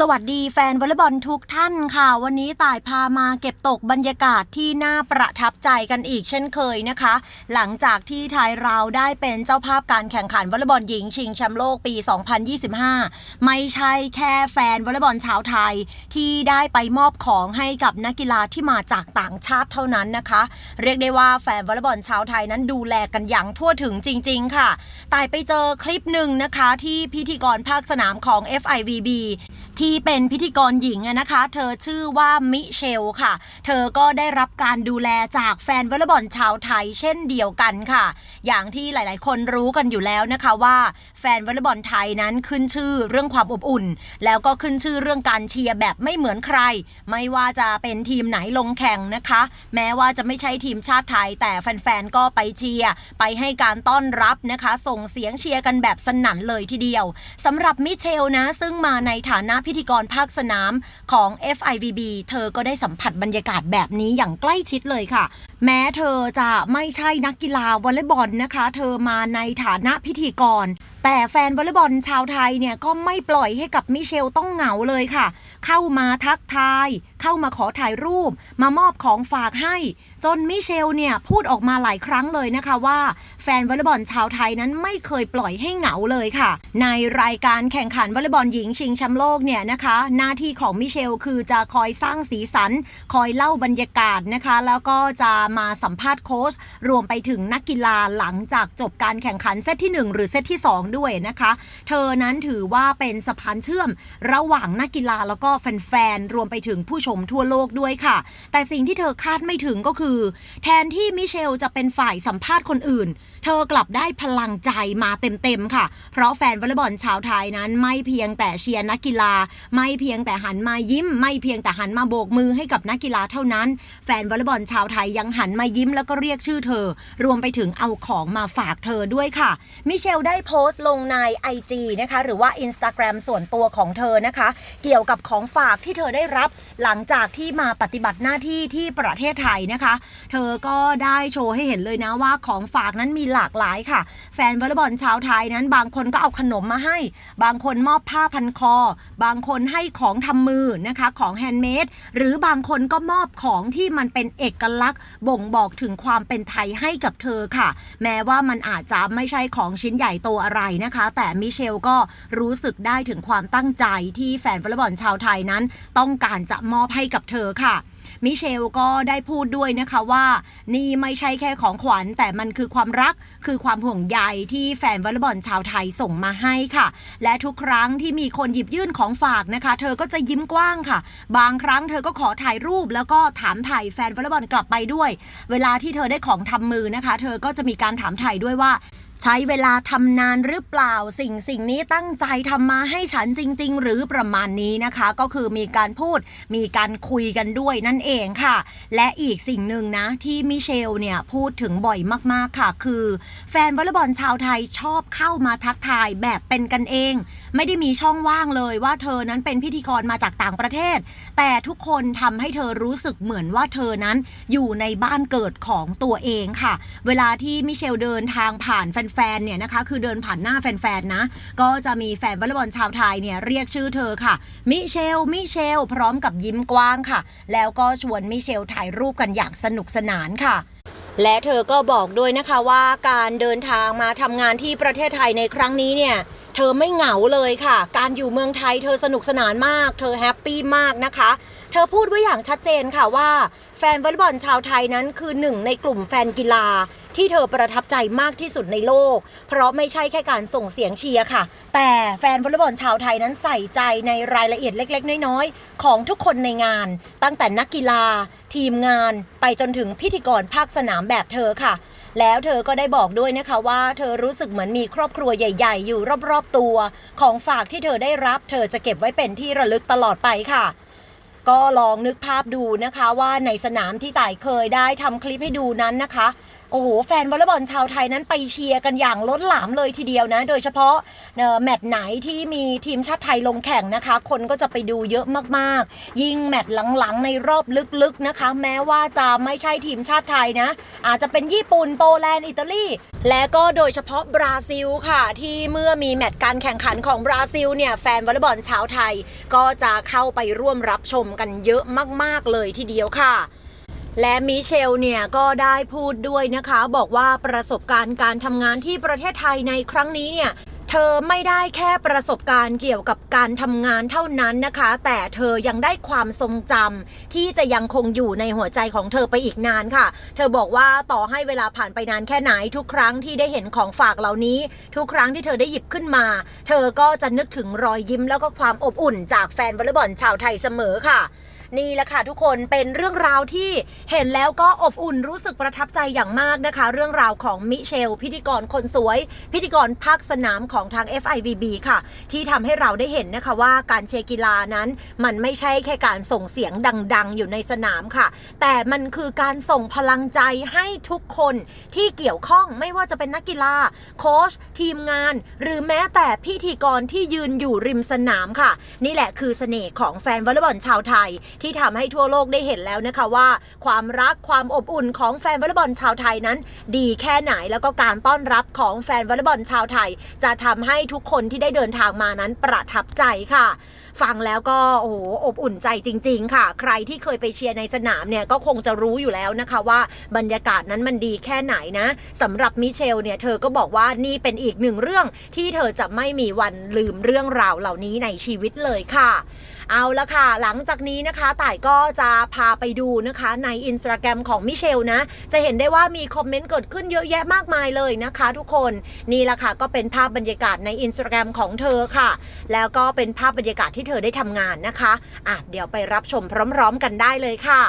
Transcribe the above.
สวัสดีแฟนวอลเลย์บอลทุกท่านค่ะ วันนี้ต่ายพามาเก็บตกบรรยากาศที่น่าประทับใจกันอีกเช่นเคยนะคะ หลังจากที่ไทยเราได้เป็นเจ้าภาพการแข่งขันวอลเลย์บอลหญิงชิงแชมป์โลกปี 2025 ไม่ใช่แค่แฟนวอลเลย์บอลชาวไทย ที่ได้ไปมอบของให้กับนักกีฬาที่มาจากต่างชาติเท่านั้นนะคะ เรียกได้ว่าแฟนวอลเลย์บอลชาวไทยนั้นดูแลกันอย่างทั่วถึงจริง ๆ ค่ะต่ายไปเจอคลิปหนึ่งนะคะที่พิธีกรภาคสนามของ FIVB ที่ที่เป็นพิธีกรหญิงนะคะ เธอชื่อว่ามิเชลค่ะ เธอก็ได้รับการดูแลจากแฟนวอลเลย์บอลชาวไทยเช่นเดียวกันค่ะ อย่างที่หลาย ๆ คนรู้กันอยู่แล้วนะคะว่าแฟนวอลเลย์บอลไทยนั้นขึ้นชื่อเรื่องความอบอุ่น แล้วก็ขึ้นชื่อเรื่องการเชียร์แบบไม่เหมือนใคร ไม่ว่าจะเป็นทีมไหนลงแข่งนะคะ แม้ว่าจะไม่ใช่ทีมชาติไทย แต่แฟน ๆ ก็ไปเชียร์ไปให้การต้อนรับนะคะ ส่งเสียงเชียร์กันแบบสนั่นเลยทีเดียวสำหรับมิเชลนะซึ่งมาในฐานะพิธีกรภาคสนามของ FIVB เธอก็ได้สัมผัสบรรยากาศแบบนี้อย่างใกล้ชิดเลยค่ะ แม้เธอจะไม่ใช่นักกีฬาวอลเลย์บอลนะคะ เธอมาในฐานะพิธีกร แต่แฟนวอลเลย์บอลชาวไทยเนี่ยก็ไม่ปล่อยให้กับมิเชลต้องเหงาเลยค่ะ เข้ามาทักทาย เข้ามาขอถ่ายรูป มามอบของฝากให้ จนมิเชลเนี่ยพูดออกมาหลายครั้งเลยนะคะว่า แฟนวอลเลย์บอลชาวไทยนั้นไม่เคยปล่อยให้เหงาเลยค่ะ ในรายการแข่งขันวอลเลย์บอลหญิงชิงแชมป์โลกเนี่ยนะคะ หน้าที่ของมิเชลคือจะคอยสร้างสีสัน คอยเล่าบรรยากาศนะคะ แล้วก็จะมาสัมภาษณ์โค้ชรวมไปถึงนักกีฬาหลังจากจบการแข่งขันเซตที่ 1 หรือเซตที่ 2ด้วยนะคะ เธอนั้นถือว่าเป็นสะพานเชื่อมระหว่างนักกีฬาแล้วก็แฟนๆ รวมไปถึงผู้ชมทั่วโลกด้วยค่ะ แต่สิ่งที่เธอคาดไม่ถึงก็คือ แทนที่มิเชลจะเป็นฝ่ายสัมภาษณ์คนอื่น เธอกลับได้พลังใจมาเต็มๆค่ะ เพราะแฟนวอลเลย์บอลชาวไทยนั้นไม่เพียงแต่เชียร์นักกีฬา ไม่เพียงแต่หันมายิ้ม ไม่เพียงแต่หันมาโบกมือให้กับนักกีฬาเท่านั้น แฟนวอลเลย์บอลชาวไทยยังหันมายิ้มแล้วก็เรียกชื่อเธอ รวมไปถึงเอาของมาฝากเธอด้วยค่ะ มิเชลได้โพสต์ลงใน IG นะคะหรือว่า Instagram ส่วนตัวของเธอนะคะ เกี่ยวกับของฝากที่เธอได้รับหลังจากที่มาปฏิบัติหน้าที่ที่ประเทศไทยนะคะ เธอก็ได้โชว์ให้เห็นเลยนะว่าของฝากนั้นมีหลากหลายค่ะ แฟนวอลเลย์บอลชาวไทยนั้น บางคนก็เอาขนมมาให้ บางคนมอบผ้าพันคอ บางคนให้ของทำมือนะคะของแฮนด์เมดหรือบางคนก็มอบของที่มันเป็นเอกลักษณ์ บ่งบอกถึงความเป็นไทยให้กับเธอค่ะ แม้ว่ามันอาจจะไม่ใช่ของชิ้นใหญ่โตอะไรนะคะ แต่มิเชลก็รู้สึกได้ถึงความตั้งใจที่แฟนวอลเลย์บอลชาวไทยนั้น ต้องการจะมอบให้กับเธอค่ะมิเชลก็ได้พูดด้วยนะคะว่า นี่ไม่ใช่แค่ของขวัญ แต่มันคือความรักคือความห่วงใยที่แฟนวอลเลย์บอลชาวไทยส่งมาให้ค่ะ และทุกครั้งที่มีคนหยิบยื่นของฝากนะคะ เธอก็จะยิ้มกว้างค่ะ บางครั้งเธอก็ขอถ่ายรูปแล้วก็ถามถ่ายแฟนวอลเลย์บอลกลับไปด้วย เวลาที่เธอได้ของทำมือนะคะ เธอก็จะมีการถามถ่ายด้วยว่า ใช้เวลาทำนานหรือเปล่าสิ่งสิ่งนี้ตั้งใจทำมาให้ฉันจริง ๆ หรือประมาณนี้นะคะ ก็คือมีการพูดมีการคุยกันด้วยนั่นเองค่ะ และอีกสิ่งหนึ่งนะที่มิเชลเนี่ยพูดถึงบ่อยมากๆค่ะ คือ แฟนวอลเลย์บอลชาวไทยชอบเข้ามาทักทายแบบเป็นกันเอง ไม่ได้มีช่องว่างเลยว่าเธอนั้นเป็นพิธีกรมาจากต่างประเทศ แต่ทุกคนทำให้เธอรู้สึกเหมือนว่าเธอนั้นอยู่ในบ้านเกิดของตัวเองค่ะ เวลาที่มิเชลเดินทางผ่านแฟนๆเนี่ยนะคะคือเดินผ่านหน้าแฟนๆนะ ก็จะมีแฟนวอลเลย์บอลชาวไทยเนี่ยเรียกชื่อเธอค่ะ มิเชล มิเชล พร้อมกับยิ้มกว้างค่ะ แล้วก็ชวนมิเชลถ่ายรูปกันอย่างสนุกสนานค่ะและเธอก็บอกด้วยนะคะว่าการเดินทางมาทำงานที่ประเทศไทยในครั้งนี้เนี่ยเธอไม่เหงาเลยค่ะ การอยู่เมืองไทยเธอสนุกสนานมาก เธอแฮปปี้มากนะคะเธอพูดไว้อย่างชัดเจนค่ะว่า แฟนวอลเลย์บอลชาวไทยนั้นคือหนึ่งในกลุ่มแฟนกีฬา ที่เธอประทับใจมากที่สุดในโลก เพราะไม่ใช่แค่การส่งเสียงเชียร์ค่ะ แต่แฟนวอลเลย์บอลชาวไทยนั้นใส่ใจในรายละเอียดเล็ก ๆ น้อยๆ ของทุกคนในงาน ตั้งแต่นักกีฬา ทีมงาน ไปจนถึงพิธีกรภาคสนามแบบเธอค่ะแล้วเธอก็ได้บอกด้วยนะคะว่า เธอรู้สึกเหมือนมีครอบครัวใหญ่ ๆ อยู่รอบๆตัว ของฝากที่เธอได้รับ เธอจะเก็บไว้เป็นที่ระลึกตลอดไปค่ะ ก็ลองนึกภาพดูนะคะว่าในสนามที่ต่ายเคยได้ทำคลิปให้ดูนั้นนะคะ อ้โห แฟนวอลเลย์บอลชาวไทยนั้นไปเชียร์กันอย่างล้นหลามเลยทีเดียวนะ โดยเฉพาะแมตช์ไหนที่มีทีมชาติไทยลงแข่งนะคะ คนก็จะไปดูเยอะมากๆ ยิ่งแมตช์หลังๆ ในรอบลึกๆนะคะ แม้ว่าจะไม่ใช่ทีมชาติไทยนะ อาจจะเป็นญี่ปุ่นโปแลนด์อิตาลีและก็โดยเฉพาะบราซิลค่ะ ที่เมื่อมีแมตช์การแข่งขันของบราซิลเนี่ยแฟนวอลเลย์บอลชาวไทย ก็จะเข้าไปร่วมรับชมกันเยอะมาก ๆ เลยทีเดียวค่ะ และมิเชลเนี่ยก็ได้พูดด้วยนะคะ บอกว่าประสบการณ์การทำงานที่ประเทศไทยในครั้งนี้เนี่ยเธอไม่ได้แค่ประสบการณ์เกี่ยวกับการทำงานเท่านั้นนะคะ แต่เธอยังได้ความทรงจำที่จะยังคงอยู่ในหัวใจของเธอไปอีกนานค่ะ เธอบอกว่าต่อให้เวลาผ่านไปนานแค่ไหนทุกครั้งที่ได้เห็นของฝากเหล่านี้ ทุกครั้งที่เธอได้หยิบขึ้นมา เธอก็จะนึกถึงรอยยิ้มแล้วก็ความอบอุ่นจากแฟนวอลเลย์บอลชาวไทยเสมอค่ะ นี่แหละค่ะทุกคนเป็นเรื่องราวที่เห็นแล้วก็อบอุ่นรู้สึกประทับใจอย่างมากนะคะ เรื่องราวของมิเชล พิธีกรคนสวย พิธีกรภาคสนามของทาง FIVB ค่ะ ที่ทำให้เราได้เห็นนะคะว่าการเชียร์กีฬานั้น มันไม่ใช่แค่การส่งเสียงดัง ๆ อยู่ในสนามค่ะ แต่มันคือการส่งพลังใจให้ทุกคนที่เกี่ยวข้องไม่ว่าจะเป็นนักกีฬาโค้ชทีมงาน หรือแม้แต่พิธีกรที่ยืนอยู่ริมสนามค่ะ นี่แหละคือเสน่ห์ของแฟนวอลเลย์บอลชาวไทยที่ทำให้ทั่วโลกได้เห็นแล้วนะคะว่า ความรักความอบอุ่นของแฟนวอลเลย์บอลชาวไทยนั้น ดีแค่ไหนแล้วก็การต้อนรับของแฟนวอลเลย์บอลชาวไทย จะทำให้ทุกคนที่ได้เดินทางมานั้นประทับใจค่ะ ฟังแล้วก็โอ้โหอบอุ่นใจจริง ๆ ค่ะ ใครที่เคยไปเชียร์ในสนามเนี่ยก็คงจะรู้อยู่แล้วนะคะว่าบรรยากาศนั้นมันดีแค่ไหนนะสำหรับมิเชลเนี่ยเธอก็บอกว่านี่เป็นอีกหนึ่งเรื่องที่เธอจะไม่มีวันลืมเรื่องราวเหล่านี้ในชีวิตเลยค่ะเอาละค่ะ หลังจากนี้นะคะต่ายก็จะพาไปดูนะคะในอินสตาแกรมของมิเชลนะ จะเห็นได้ว่ามีคอมเมนต์เกิดขึ้นเยอะแยะมากมายเลยนะคะทุกคน นี่แหละค่ะก็เป็นภาพบรรยากาศในอินสตาแกรมของเธอค่ะ แล้วก็เป็นภาพบรรยากาศที่เธอได้ทำงานนะคะอะเดี๋ยวไปรับชมพร้อม ๆ กันได้เลยค่ะ